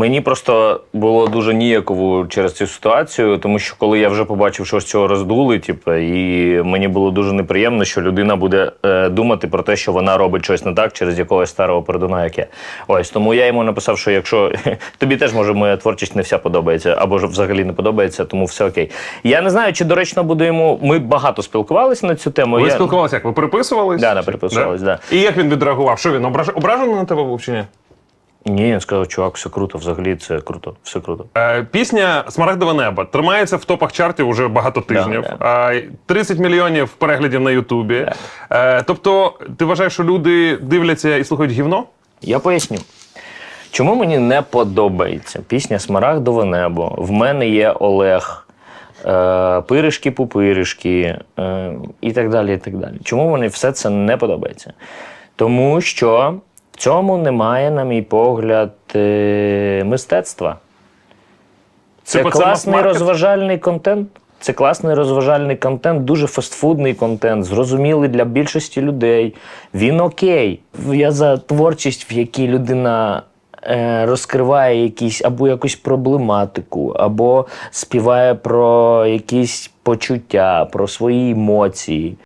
Мені просто було дуже ніяково через цю ситуацію, тому що коли я вже побачив, що з цього роздули, типу, і мені було дуже неприємно, що людина буде е, думати про те, що вона робить щось не так через якогось старого пердуна, як я. Ось тому я йому написав, що якщо тобі теж може моя творчість не вся подобається, або ж взагалі не подобається, тому все окей. Я не знаю, чи доречно буде йому. Ми багато спілкувалися на цю тему. Ви я... спілкувалися як? Ви переписувались? Да, да, переписувались, да. І як він відреагував? Що він ображ... ображений на тебе був чи ні? Ні, він сказав, чувак, все круто, взагалі це круто, все круто. Е, пісня Смарагдове небо тримається в топах чартів уже багато тижнів. да. Е, 30 мільйонів переглядів на Ютубі. Е, тобто, ти вважаєш, що люди дивляться і слухають гівно? Я поясню. Чому мені не подобається пісня Смарагдове небо. В мене є Олег, е, пиришки пупиришки е, і так далі. і так далі. Чому мені все це не подобається? Тому що цьому немає, на мій погляд, е, мистецтва. Це це класний розважальний контент. Це класний розважальний контент, дуже фастфудний контент, зрозумілий для більшості людей. Він окей. Я за творчість, в якій людина е, розкриває якісь або якусь проблематику, або співає про якісь почуття, про свої емоції.